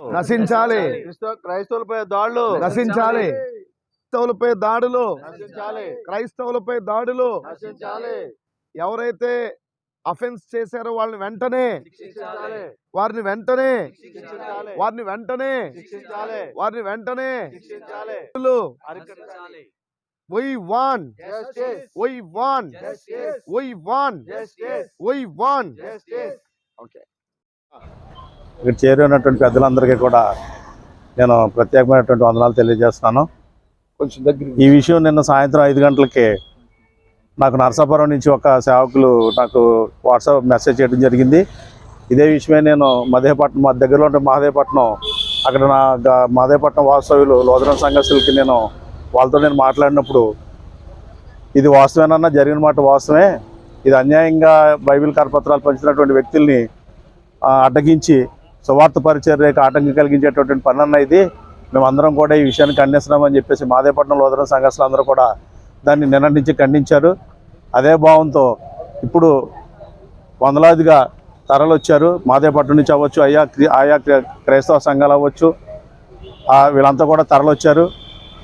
నశించాలి. క్రిస్త- క్రైస్తవులపై దాడులు. నశించాలి. క్రైస్తవులపై దాడులు. నశించాలి. క్రైస్తవులపై దాడులు. నశించాలి. ఎవరైతే అఫెన్స్ చేశారో వాళ్ళని వెంటనే శిక్షించాలి. వారిని వెంటనే శిక్షించాలి. వారిని వెంటనే శిక్షించాలి. వారిని వెంటనే శిక్షించాలి. అరికట్టాలి. We want. Justice. We want. Justice. We want. Justice. We want. Justice. Okay ఇక్కడ చేరినటువంటి పెద్దలందరికీ కూడా నేను ప్రత్యేకమైనటువంటి వందనాలు తెలియజేస్తున్నాను. కొంచెం దగ్గర ఈ విషయం నిన్న సాయంత్రం ఐదు గంటలకి నాకు నరసాపురం నుంచి ఒక సేవకులు నాకు వాట్సాప్ మెసేజ్ చేయడం జరిగింది. ఇదే విషయమే నేను మదేపట్నం మా దగ్గరలో ఉంటే మహదేవపట్నం అక్కడ నా మహదేవపట్నం వాస్తవ్యులు లోదరం సంఘర్షులకి నేను వాళ్ళతో నేను మాట్లాడినప్పుడు ఇది వాస్తవేనన్నా జరిగిన మాట వాస్తవమే. ఇది అన్యాయంగా బైబిల్ కరపత్రాలు పంచినటువంటి వ్యక్తుల్ని అడ్డగించి సువార్త పరిచర్యకు ఆటంకం కలిగించేటటువంటి పని అన్న ఇది. మేమందరం కూడా ఈ విషయాన్ని ఖండిస్తున్నామని చెప్పేసి మాదేపట్నం లోదరం సంఘర్షులు అందరూ కూడా దాన్ని నిన్న నుంచి ఖండించారు. అదే భావంతో ఇప్పుడు వందలాదిగా తరలు వచ్చారు మాదేపట్నం నుంచి అవ్వచ్చు అయ్యా క్రి- ఆయా క్రైస్తవ సంఘాలు అవ్వచ్చు. వీళ్ళంతా కూడా తరలు వచ్చారు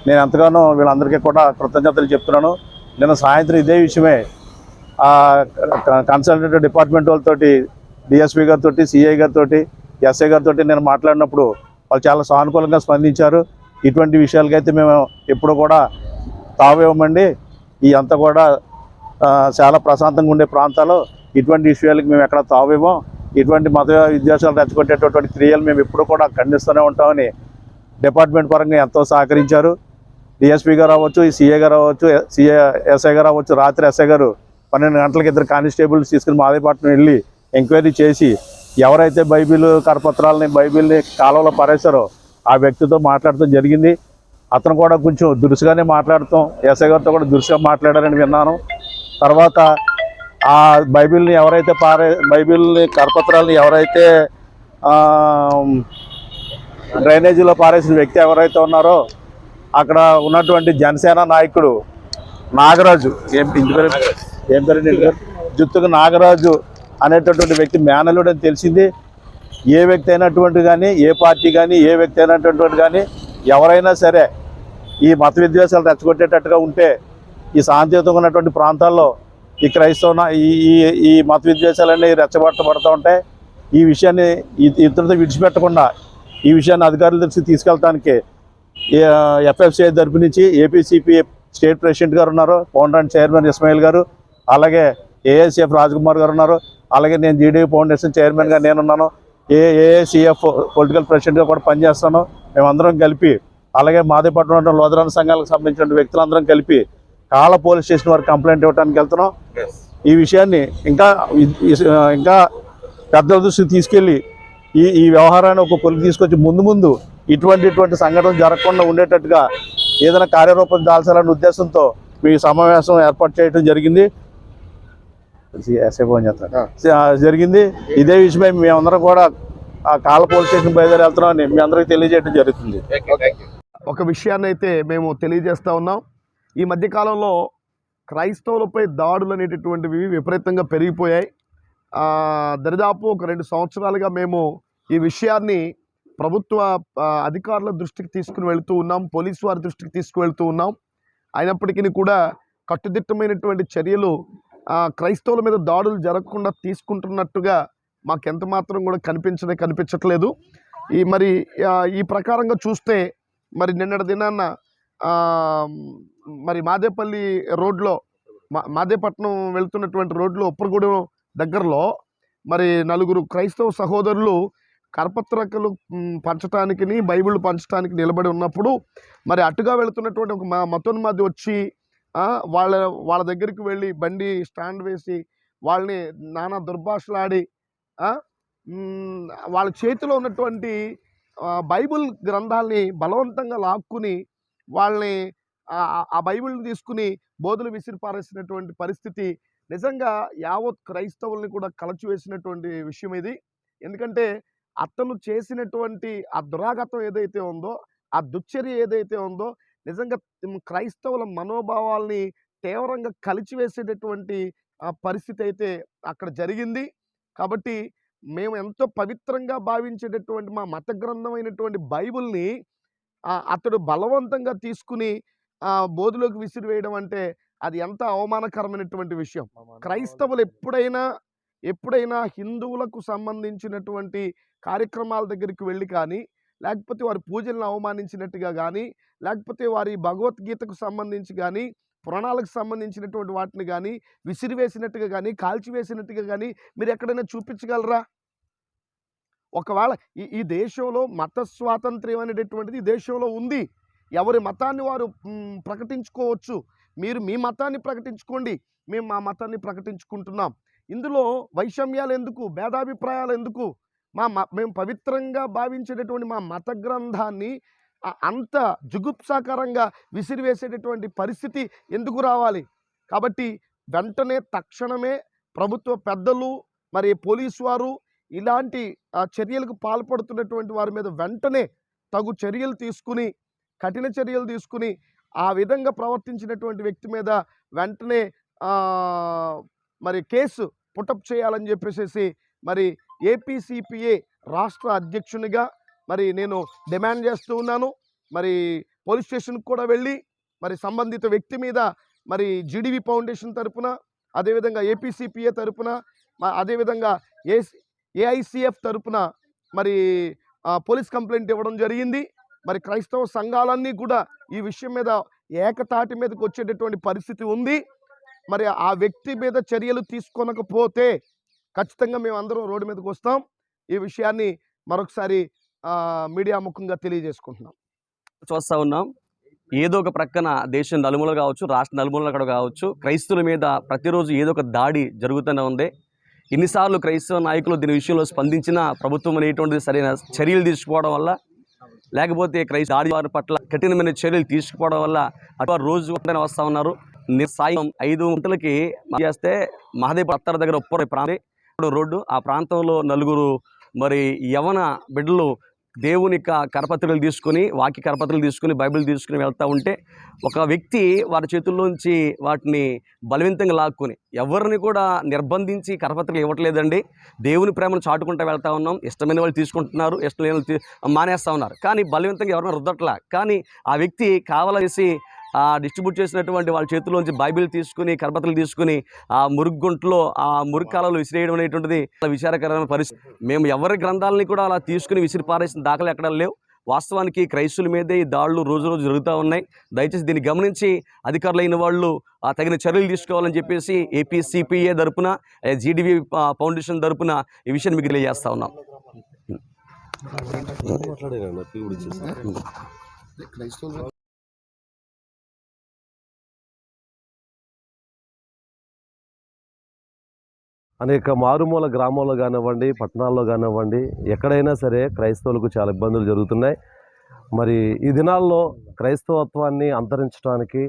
నేను ఎంతగానో వీళ్ళందరికీ కూడా కృతజ్ఞతలు చెప్తున్నాను. నిన్న సాయంత్రం ఇదే విషయమే కన్సల్టెంట్ డిపార్ట్మెంట్ వాళ్ళతోటి డిఎస్పీ గారితో సిఐ గారితో ఎస్ఐ గారితో నేను మాట్లాడినప్పుడు వాళ్ళు చాలా సానుకూలంగా స్పందించారు. ఇటువంటి విషయాలకైతే మేము ఎప్పుడు కూడా తావేమండి ఈ అంతా కూడా చాలా ప్రశాంతంగా ఉండే ప్రాంతాలు ఇటువంటి విషయాలకు మేము ఎక్కడ తావేమో ఇటువంటి మత విద్వేషాలు రెచ్చగొట్టేటటువంటి క్రియలు మేము ఎప్పుడు కూడా ఖండిస్తూనే ఉంటామని డిపార్ట్మెంట్ పరంగా ఎంతో సహకరించారు. డిఎస్పీ గారు అవ్వచ్చు ఈ సీఏ గారు అవ్వచ్చు సిఏ ఎస్ఐ గారు అవ్వచ్చు రాత్రి ఎస్ఐ గారు పన్నెండు గంటలకు ఇద్దరు కానిస్టేబుల్స్ తీసుకుని మాదేపట్నం వెళ్ళి ఎంక్వైరీ చేసి ఎవరైతే బైబిల్ కరపత్రాలని బైబిల్ని కాలువలో పారేశారో ఆ వ్యక్తితో మాట్లాడటం జరిగింది. అతను కూడా కొంచెం దురుసుగానే మాట్లాడతాం ఎస్ఐ గారితో కూడా దురుసుగా మాట్లాడారని విన్నాను. తర్వాత ఆ బైబిల్ని ఎవరైతే పారే బైబిల్ని కరపత్రాలని ఎవరైతే డ్రైనేజీలో పారేసిన వ్యక్తి ఎవరైతే ఉన్నారో అక్కడ ఉన్నటువంటి జనసేన నాయకుడు నాగరాజు. ఏం ఇంటి పేరు? ఏం పేరు జుత్తుకు నాగరాజు అనేటటువంటి వ్యక్తి మేనలుడు అని తెలిసింది. ఏ వ్యక్తి అయినటువంటి కానీ ఏ పార్టీ కానీ ఏ వ్యక్తి అయినటువంటి కానీ ఎవరైనా సరే ఈ మత విద్వేషాలు రెచ్చగొట్టేటట్టుగా ఉంటే ఈ శాంతియుతంగా ఉన్నటువంటి ప్రాంతాల్లో ఈ క్రైస్తవ ఈ ఈ- మత విద్వేషాలన్నీ రెచ్చగొట్టబడుతూ ఉంటాయి. ఈ విషయాన్ని ఇ- ఇతరులతో విడిచిపెట్టకుండా ఈ విషయాన్ని అధికారుల దృష్టికి తీసుకెళ్ళటానికి ఎఫ్ఎఫ్సిఐ తరపు నుంచి ఏపీసీపీ స్టేట్ ప్రెసిడెంట్ గారు ఉన్నారు ఫౌండర్ చైర్మన్ ఇస్మాయిల్ గారు అలాగే ఏఎస్ఎఫ్ రాజ్కుమార్ గారు ఉన్నారు. అలాగే నేను జీడీ ఫౌండేషన్ చైర్మన్గా నేనున్నాను. ఏ ఏఏసీఎఫ్ పొలిటికల్ ప్రెసిడెంట్గా కూడా పనిచేస్తాను. మేమందరం కలిపి అలాగే మాదేపట్నం లోదరాన సంఘాలకు సంబంధించిన వ్యక్తులందరం కలిపి కాళ్ళ పోలీస్ స్టేషన్ వారికి కంప్లైంట్ ఇవ్వడానికి వెళ్తున్నాం. ఈ విషయాన్ని ఇంకా ఇంకా పెద్దల దృష్టికి తీసుకెళ్ళి ఈ ఈ వ్యవహారాన్ని ఒక కొలికి తీసుకొచ్చి ముందు ముందు ఇటువంటి ఇటువంటి సంఘటనలు జరగకుండా ఉండేటట్టుగా ఏదైనా కార్యరూపం దాల్చాలనే ఉద్దేశంతో మీ సమావేశం ఏర్పాటు చేయడం జరిగింది. ఎస్ఐ ఫోన్ చేస్తాను. ఆ, జరిగింది. ఇదే విషయమై మేమందరం కూడా ఆ కాళ్ళ పోలీస్ స్టేషన్ బయలుదేరి వెళ్తున్నామని మీ అందరికీ తెలియజేయడం జరుగుతుంది. ఒక విషయాన్ని అయితే మేము తెలియజేస్తా ఉన్నాం. ఈ మధ్యకాలంలో క్రైస్తవులపై దాడులు అనేటటువంటివి విపరీతంగా పెరిగిపోయాయి. ఆ, దరిదాపు ఒక రెండు సంవత్సరాలుగా మేము ఈ విషయాన్ని ప్రభుత్వ అధికారుల దృష్టికి తీసుకుని వెళ్తూ ఉన్నాం. పోలీసు వారి దృష్టికి తీసుకువెళ్తూ ఉన్నాం. అయినప్పటికీ కూడా కట్టుదిట్టమైనటువంటి చర్యలు క్రైస్తవుల మీద దాడులు జరగకుండా తీసుకుంటున్నట్టుగా మాకు ఎంత మాత్రం కూడా కనిపించదే కనిపించట్లేదు. ఈ మరి ఈ ప్రకారంగా చూస్తే మరి నిన్నటి దినాన్న మరి మాదేపల్లి రోడ్లో మా మాదేపట్నం వెళ్తున్నటువంటి రోడ్లో ఉప్పరగూడెం దగ్గరలో మరి నలుగురు క్రైస్తవ సహోదరులు కరపత్రకలు పంచటానికి బైబిల్ పంచడానికి నిలబడి ఉన్నప్పుడు మరి అటుగా వెళుతున్నటువంటి ఒక మా మతోన్మాది వచ్చి వాళ్ళ వాళ్ళ దగ్గరికి వెళ్ళి బండి స్టాండ్ వేసి వాళ్ళని నానా దుర్భాషలాడి వాళ్ళ చేతిలో ఉన్నటువంటి బైబిల్ గ్రంథాల్ని బలవంతంగా లాక్కుని వాళ్ళని ఆ- బైబిల్ని తీసుకుని బోధులు విసిరిపారేసినటువంటి పరిస్థితి నిజంగా యావత్ క్రైస్తవుల్ని కూడా కలచివేసినటువంటి విషయం ఇది. ఎందుకంటే అతను చేసినటువంటి ఆ దురాగతం ఏదైతే ఉందో ఆ దుశ్చర్య ఏదైతే ఉందో నిజంగా క్రైస్తవుల మనోభావాల్ని తీవ్రంగా కలిచివేసేటటువంటి ఆ పరిస్థితి అయితే అక్కడ జరిగింది. కాబట్టి మేము ఎంతో పవిత్రంగా భావించేటటువంటి మా మత గ్రంథమైనటువంటి బైబిల్ని అతడు బలవంతంగా తీసుకుని ఆ, బోధులోకి విసిరివేయడం అంటే అది ఎంత అవమానకరమైనటువంటి విషయం. క్రైస్తవులు ఎప్పుడైనా ఎప్పుడైనా హిందువులకు సంబంధించినటువంటి కార్యక్రమాల దగ్గరికి వెళ్ళి కానీ లేకపోతే వారి పూజలను అవమానించినట్టుగా కానీ లేకపోతే వారి భగవద్గీతకు సంబంధించి కానీ పురాణాలకు సంబంధించినటువంటి వాటిని కానీ విసిరివేసినట్టుగా కానీ కాల్చివేసినట్టుగా కానీ మీరు ఎక్కడైనా చూపించగలరా? ఒకవేళ ఈ ఈ దేశంలో మత స్వాతంత్ర్యం అనేటటువంటిది ఈ దేశంలో ఉంది. ఎవరి మతాన్ని వారు ప్రకటించుకోవచ్చు. మీరు మీ మతాన్ని ప్రకటించుకోండి. మేము మా మతాన్ని ప్రకటించుకుంటున్నాం. ఇందులో వైషమ్యాలు ఎందుకు? భేదాభిప్రాయాలు ఎందుకు? మా మేము పవిత్రంగా భావించేటటువంటి మా మత గ్రంథాన్ని అంత జుగుప్సాకరంగా విసిరివేసేటటువంటి పరిస్థితి ఎందుకు రావాలి? కాబట్టి వెంటనే తక్షణమే ప్రభుత్వ పెద్దలు మరి పోలీసు వారు ఇలాంటి ఆ, చర్యలకు పాల్పడుతున్నటువంటి వారి మీద వెంటనే తగు చర్యలు తీసుకుని కఠిన చర్యలు తీసుకుని ఆ విధంగా ప్రవర్తించినటువంటి వ్యక్తి మీద వెంటనే మరి కేసు పుటప్ చేయాలని చెప్పేసి మరి ఏపీసీపీఏ రాష్ట్ర అధ్యక్షునిగా మరి నేను డిమాండ్ చేస్తూ ఉన్నాను. మరి పోలీస్ స్టేషన్కి కూడా వెళ్ళి మరి సంబంధిత వ్యక్తి మీద మరి జీడివి ఫౌండేషన్ తరపున అదేవిధంగా ఏపీసీపీఏ తరపున మ- అదేవిధంగా ఏ ఏఐసిఎఫ్ తరపున మరి పోలీస్ కంప్లైంట్ ఇవ్వడం జరిగింది. మరి క్రైస్తవ సంఘాలన్నీ కూడా ఈ విషయం మీద ఏకతాటి మీదకి వచ్చేటటువంటి పరిస్థితి ఉంది. మరి ఆ వ్యక్తి మీద చర్యలు తీసుకొనకపోతే ఖచ్చితంగా మేము అందరం రోడ్డు మీదకి వస్తాం. ఈ విషయాన్ని మరొకసారి మీడియా ముఖంగా తెలియజేసుకుంటున్నాం. చూస్తూ ఉన్నాం. ఏదో ఒక ప్రక్కన దేశం నలుమూలలు కావచ్చు రాష్ట్ర నలుమూలలు కూడా కావచ్చు క్రైస్తుల మీద ప్రతిరోజు ఏదో ఒక దాడి జరుగుతూనే ఉంది. ఎన్నిసార్లు క్రైస్తవ నాయకులు దీని విషయంలో స్పందించినా ప్రభుత్వం అనేటువంటిది సరైన చర్యలు తీసుకోవడం వల్ల లేకపోతే క్రైస్త దాడి వారి పట్ల కఠినమైన చర్యలు తీసుకుపోవడం వల్ల అటు రోజు వస్తూ ఉన్నారు. సాయం ఐదు గంటలకి చేస్తే మహాదేవ్ అత్తర దగ్గర ఉప్పర ప్రాంతం రోడ్డు ఆ ప్రాంతంలో నలుగురు మరి యవన బిడ్డలు దేవుని కరపత్రులు తీసుకొని వాక్య కరపత్రులు తీసుకొని బైబిల్ తీసుకుని వెళ్తూ ఉంటే ఒక వ్యక్తి వారి చేతుల్లోంచి వాటిని బలవంతంగా లాక్కుని ఎవరిని కూడా నిర్బంధించి కరపత్రులు ఇవ్వట్లేదండి. దేవుని ప్రేమను చాటుకుంటూ వెళ్తా ఉన్నాం. ఇష్టమైన వాళ్ళు తీసుకుంటున్నారు ఇష్టమైన వాళ్ళు మానేస్తూ ఉన్నారు. కానీ బలవంతంగా ఎవరైనా రుద్దట్లా. కానీ ఆ వ్యక్తి కావాలనేసి డిస్ట్రిబ్యూట్ చేసినటువంటి వాళ్ళ చేతిలోంచి బైబిల్ తీసుకుని కరపత్రులు తీసుకుని ఆ మురుగుంట్లో ఆ మురుగు విసిరేయడం అనేటువంటిది విచారకరమైన పరిస్థితి. మేము ఎవరి గ్రంథాలని కూడా అలా తీసుకుని విసిరి పారేసిన దాఖలు ఎక్కడ లేవు. వాస్తవానికి క్రైస్తుల మీదే ఈ దాడులు రోజు రోజు జరుగుతూ ఉన్నాయి. దయచేసి దీన్ని గమనించి అధికారులైన వాళ్ళు ఆ తగిన చర్యలు తీసుకోవాలని చెప్పేసి ఏపీ తరపున జీడివి ఫౌండేషన్ తరపున ఈ విషయాన్ని మీకు తెలియజేస్తా ఉన్నాం. అనేక మారుమూల గ్రామాల్లో కానివ్వండి పట్టణాల్లో కానివ్వండి ఎక్కడైనా సరే క్రైస్తవులకు చాలా ఇబ్బందులు జరుగుతున్నాయి. మరి ఈ దినాల్లో క్రైస్తవత్వాన్ని అంతరించడానికి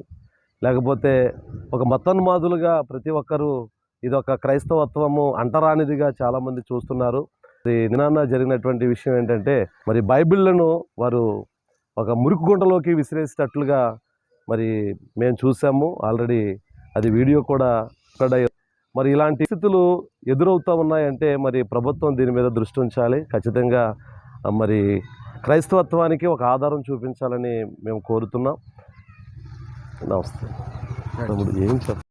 లేకపోతే ఒక మతన్మాదులుగా ప్రతి ఒక్కరూ ఇది ఒక క్రైస్తవత్వము అంటరానిదిగా చాలామంది చూస్తున్నారు. ఈ దినాన్న జరిగినటువంటి విషయం ఏంటంటే మరి బైబిళ్ళను వారు ఒక మురికి గుంటలోకి విసిరేసేటట్లుగా మరి మేము చూసాము. ఆల్రెడీ అది వీడియో కూడా అక్కడ మరి ఇలాంటి స్థితులు ఎదురవుతూ ఉన్నాయంటే మరి ప్రభుత్వం దీని మీద దృష్టి ఉంచాలి. ఖచ్చితంగా మరి క్రైస్తవత్వానికి ఒక ఆధారం చూపించాలని మేము కోరుతున్నాం. నమస్తే. తమ్ముడు ఏం చెప్